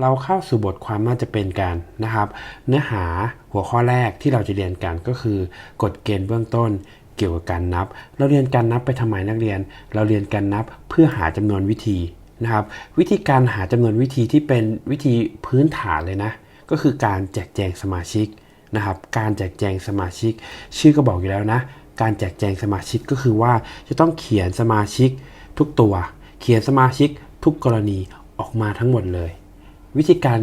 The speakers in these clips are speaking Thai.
เราเข้าสู่บทความน่าจะเป็นกันนะครับ เนื้อหาหัวข้อแรกที่เราจะเรียนกันก็คือกฎเกณฑ์เบื้องต้นเกี่ยวกับการนับ เราเรียนการนับไปทำไมนักเรียน เราเรียนการนับเพื่อหาจำนวนวิธีนะครับ วิธีการหาจำนวนวิธีที่เป็นวิธีพื้นฐานเลยนะ ก็คือการแจกแจงสมาชิกนะครับ การแจกแจงสมาชิก ชื่อก็บอกอยู่แล้วนะ การแจกแจงสมาชิกก็คือว่าจะต้องเขียนสมาชิกทุกตัว เขียนสมาชิกทุกกรณีออกมาทั้งหมดเลย วิธีการ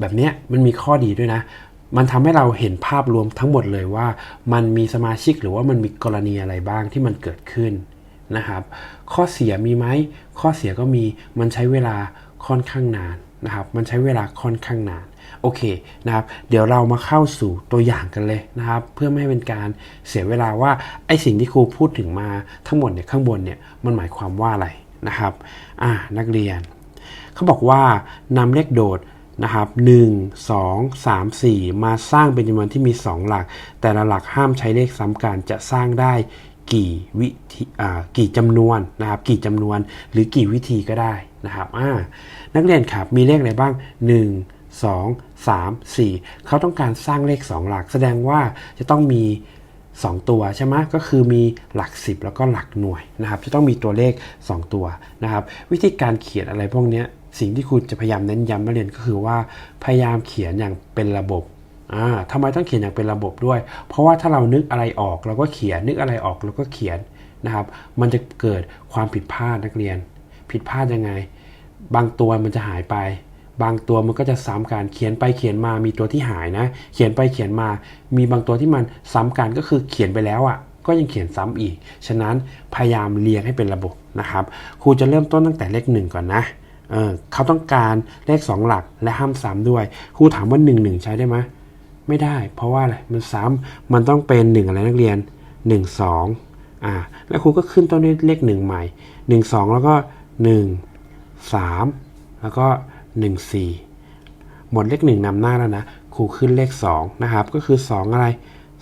แบบนี้มันมีข้อดีด้วยนะ มันทำให้เราเห็นภาพรวมทั้งหมดเลยว่า มันมีสมาชิกหรือว่ามันมีกรณีอะไรบ้างที่มันเกิดขึ้นนะครับ ข้อเสียมีไหมข้อเสียก็มีมันใช้เวลาค่อนข้างนานนะครับ มันใช้เวลาค่อนข้างนานโอเคนะครับ เดี๋ยวเรามาเข้าสู่ตัวอย่างกันเลยนะครับ เพื่อไม่ให้เป็นการเสียเวลาว่าไอสิ่งที่ครูพูดถึงมาทั้งหมดเนี่ยข้างบนเนี่ยมันหมายความว่าอะไรนะครับอ่านักเรียน เขาบอกว่านำเลขโดดนะครับ1 2 3 4 มาสร้างเป็นจำนวนที่มี 2 หลัก แต่ละหลักห้ามใช้เลขซ้ำกันจะสร้างได้กี่วิธีกี่จำนวนนะครับกี่จำนวนหรือกี่วิธีก็ได้นะครับนักเรียนครับมีเลขอะไรบ้าง 1 2 3 4 เขาต้องการสร้างเลข 2 หลัก แสดงว่าจะต้องมี 2 ตัวใช่ไหมก็คือมีหลัก 10 แล้วก็หลักหน่วยนะครับจะต้องมีตัวเลข 2 ตัวนะครับวิธีการเขียนอะไรพวกนี้ สิ่งที่ครูจะพยายามเน้นย้ำนักเรียนก็คือว่าพยายามเขียนอย่างเป็นระบบอ่าทำไมต้องเขียนอย่างเป็นระบบด้วย เพราะว่าถ้าเรานึกอะไรออกเราก็เขียนนึกอะไรออกเราก็เขียนนะครับ มันจะเกิดความผิดพลาดนักเรียน ผิดพลาดยังไง บางตัวมันจะหายไป บางตัวมันก็จะซ้ำกันเขียนไปเขียนมามีตัวที่หายนะ เขียนไปเขียนมา มีบางตัวที่มันซ้ำกันก็คือเขียนไปแล้วอะ่ะก็ยังเขียนซ้ำอีก ฉะนั้นพยายามเรียงให้เป็นระบบนะครับ ครูจะเริ่มต้นตั้งแต่เลขหนึ่งก่อนนะ เขาต้องการเลข 2 หลักและห้ามซ้ำด้วยครูถามว่า 1 1 ใช้ได้ไหมไม่ได้ เพราะว่าอะไรมันซ้ำมันต้องเป็น 1 อะไรนักเรียน 1 2อ่าแล้วครูก็ขึ้นต้นด้วยเลข 1 ใหม่ 1 2 แล้วก็ 1 3 แล้วก็ 1 4 หมดเลข 1นำหน้าแล้วนะครูขึ้นเลข 2 นะครับ ก็คือ 2 อะไร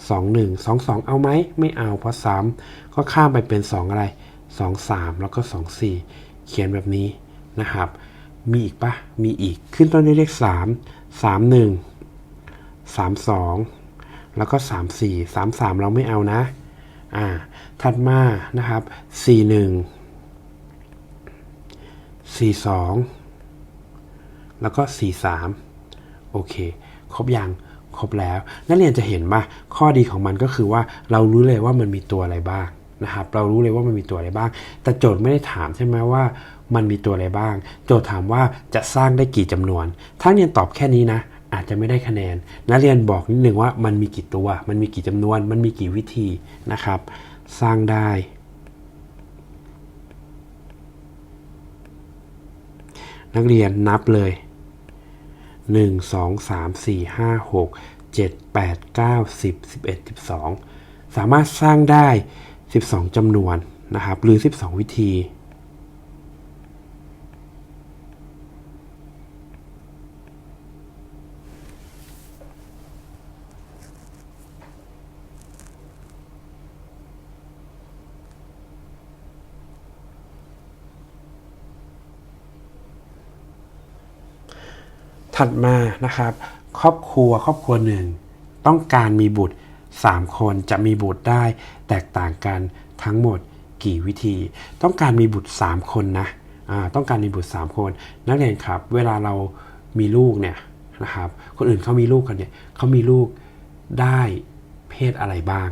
2 1 2 2 เอาไหมไม่เอาเพราะซ้ำก็ข้ามไปเป็น 2 อะไร 2 3 แล้วก็ 2 4 เขียนแบบนี้ นะครับ มีอีกปะมีอีกขึ้นต้นด้วยเลข 3 3 1 3 2 แล้วก็ 3 4 3 3 เราไม่เอานะ อ่า ถัดมานะครับ 4 1 4 2 แล้วก็ 4 3 โอเค ครบยังครบแล้ว นักเรียนจะเห็นว่าข้อดีของมันก็คือว่าเรารู้เลยว่ามันมีตัวอะไรบ้าง นะครับเรารู้เลยว่ามันมีตัวอะไรบ้าง แต่โจทย์ไม่ได้ถามใช่ไหมว่า มันมีตัวอะไรบ้าง โจทย์ถามว่าจะสร้างได้กี่จำนวน ถ้าเรียนตอบแค่นี้นะ อาจจะไม่ได้คะแนนนักเรียนบอกนิดนึงว่ามันมีกี่ตัว มันมีกี่จำนวน มันมีกี่วิธีนะครับ สร้างได้ นักเรียนนับเลย 1 2 3 4 5 6 7 8 9 10 11 12 สามารถสร้างได้ 12จำนวนนะครับ หรือ 12 วิธีถัดมานะครับ ครอบครัวครอบครัวหนึ่ง ต้องการมีบุตร 3 คนจะมีบุตรได้แตกต่างกันทั้งหมดกี่วิธี ต้องการมีบุตร 3 คนนะต้องการมีบุตร 3 คน นักเรียนครับ เวลาเรามีลูกเนี่ยนะครับ คนอื่นเขามีลูกกันเนี่ยเขามีลูกได้เพศอะไรบ้าง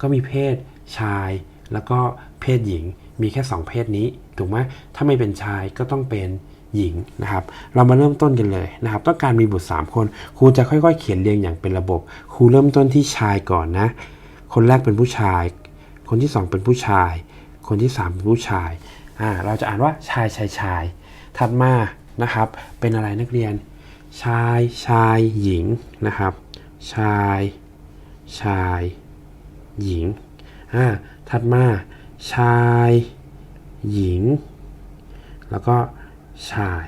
ก็มีเพศชายแล้วก็เพศหญิงมีแค่ 2 เพศนี้ถูกไหมถ้าไม่เป็นชายก็ต้องเป็น หญิงนะครับเรามาเริ่มต้นกันเลยนะครับต้องการมีบุตร 3 คนครูจะค่อยๆ เขียนเรียงอย่างเป็นระบบครูเริ่มต้นที่ชายก่อนนะ คนแรกเป็นผู้ชาย คนที่ 2 เป็นผู้ชาย คนที่ 3 เป็นผู้ชายอ่าเราจะอ่านว่าชายชายชายถัดมานะครับ เป็นอะไรนักเรียน ชายชายหญิงนะครับ ชาย ชาย หญิงอ่าถัดมา ชาย หญิง แล้วก็ ชาย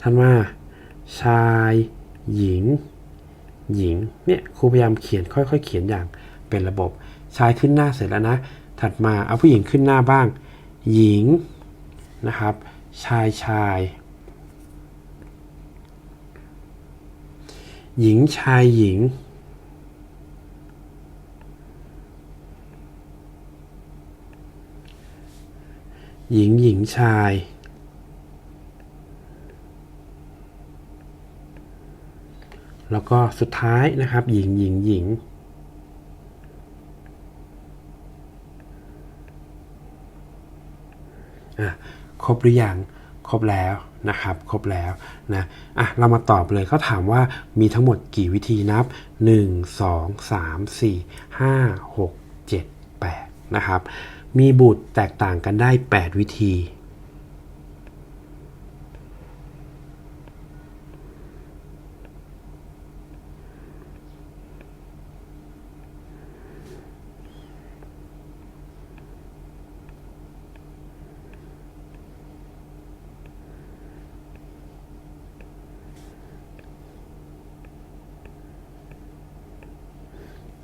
ถัดมา ชาย หญิง หญิง เนี่ยครูพยายามเขียนค่อยๆ เขียนอย่างเป็นระบบ ชายขึ้นหน้าเสร็จแล้วนะ ถัดมาเอาผู้หญิงขึ้นหน้าบ้าง หญิงนะครับ ชายชาย หญิงชายหญิงหญิงหญิงชาย แล้วก็สุดท้ายนะครับ หญิงหญิงหญิงครบหรือยังครบแล้วนะครับ ครบแล้วนะอะเรามาตอบเลยเขาถามว่ามีทั้งหมดกี่วิธีนับ 1 2 3 4 5 6 7 8นะครับมีบุตรแตกต่างกันได้ 8 วิธี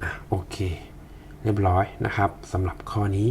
อะโอ เค เรียบร้อยนะครับสำหรับข้อนี้